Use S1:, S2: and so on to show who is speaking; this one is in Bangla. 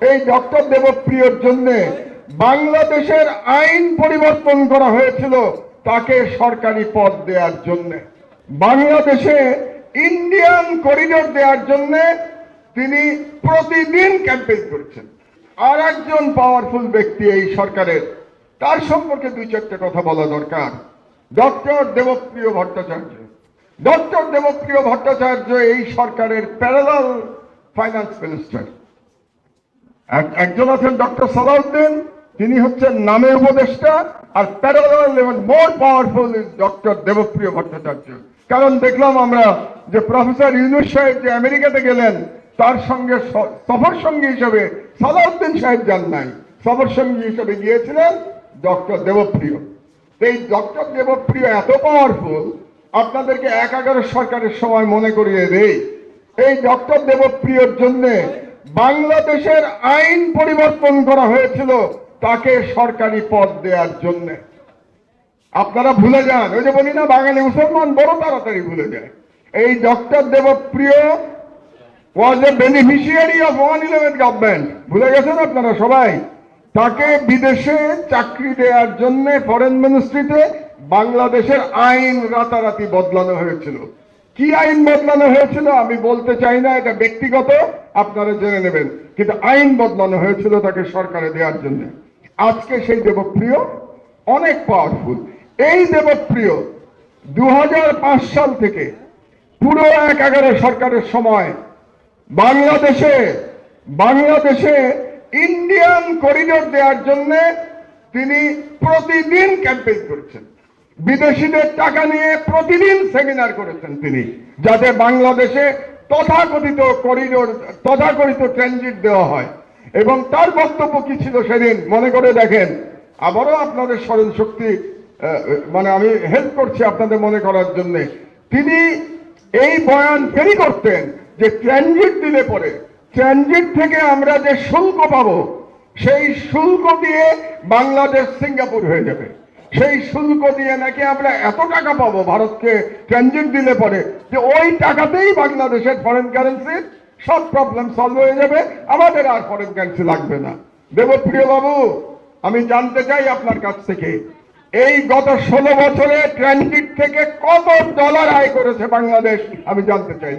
S1: এই ডক্টর দেবপ্রিয়র জন্য বাংলাদেশের আইন পরিবর্তন করা হয়েছিল তাকে সরকারি পদ দেওয়ার জন্য। বাংলাদেশে ইন্ডিয়ান করিডোর দেওয়ার জন্য তিনি প্রতিদিন ক্যাম্পেইন করছেন। আর একজন পাওয়ারফুল ব্যক্তি এই সরকারের, তার সম্পর্কে দুই চারটে কথা বলা দরকার। ডক্টর দেবপ্রিয় ভট্টাচার্য। ডক্টর দেবপ্রিয় ভট্টাচার্য এই সরকারের প্যারালাল ফাইন্যান্স মিনিস্টার একজন আছেন ডক্টর সালাউদ্দিন, তিনি হচ্ছেন নামে উপদেষ্টা, আর প্যারালাল এবং more powerful is doctor Debapriya Bhattacharya. কারণ দেখলাম আমরা যে প্রফেসর ইউনুস সাহেব যে আমেরিকাতে গেলেন, তার সঙ্গে সফর সঙ্গী হিসেবে সালাউদ্দিন সাহেব যান নাই। সফর সঙ্গী হিসেবে গিয়েছিলেন ডক্টর দেবপ্রিয়। এই ডক্টর দেবপ্রিয় এত পাওয়ারফুল আপনাদেরকে এক সরকারের সময় মনে করিয়ে দেই। এই ডক্টর দেবপ্রিয়র জন্য বাংলাদেশের আইন পরিবর্তন করা হয়েছিল তাকে সরকারি পদ দেওয়ার জন্য। আপনারা ভুলে যান, ওই যে বলি না, বাঙালি মুসলমান বড় তাড়াতাড়ি ভুলে যায়। এই doctor Debapriya was a beneficiary of one eleven government ভুলে গেছেন আপনারা সবাই? তাকে বিদেশে চাকরি দেওয়ার জন্য ফরেন মিনিস্ট্রিতে বাংলাদেশের আইন রাতারাতি বদলানো হয়েছিল। কি আইন বদলানো হয়েছিল আমি বলতে চাই না, এটা ব্যক্তিগত, আপনারা জেনে নেবেন। কিন্তু আইন বদলানো হয়েছিল তাকে সরকারে দেওয়ার জন্য। আজকে সেই দেবপ্রিয় অনেক পাওয়ারফুল এই দেবপ্রিয় দু হাজার পাঁচ সাল থেকে পুরো এক এগারো সরকারের সময় বাংলাদেশে বাংলাদেশে ইন্ডিয়ান করিডোর দেওয়ার জন্য তিনি প্রতিদিন ক্যাম্পেইন করেছেন। বিদেশিদের টাকা নিয়ে প্রতিদিন সেমিনার করেছেন তিনি, যাতে বাংলাদেশে তথাকথিত করিডোর, তথাকথিত ট্রানজিট দেওয়া হয়। এবং তার বক্তব্য কি ছিল সেদিন? মনে করে দেখেন। আবারও আপনাদের স্মরণ শক্তি মানে আমি হেল্প করছি আপনাদের মনে করার জন্য। তিনি এই বয়ান ফেরি করতেন যে ট্রানজিট দিলে পরে, ট্রানজিট থেকে আমরা যে শুল্ক পাবো, সেই শুল্ক দিয়ে বাংলাদেশ সিঙ্গাপুর হয়ে যাবে। সেই শুল্ক দিয়ে নাকি আমরা এত টাকা পাবো ভারতকে ট্রানজিট দিলে পরে যে ওই টাকাতেই বাংলাদেশের ফরেন কারেন্সির সব প্রবলেম সলভ হয়ে যাবে, আমাদের আর ফরেন কারেন্সি লাগবে না দেবপ্রিয় বাবু, আমি জানতে চাই আপনার কাছ থেকে, এই গত ষোলো বছরে ট্রানজিট থেকে কত ডলার আয় করেছে বাংলাদেশ আমি জানতে চাই।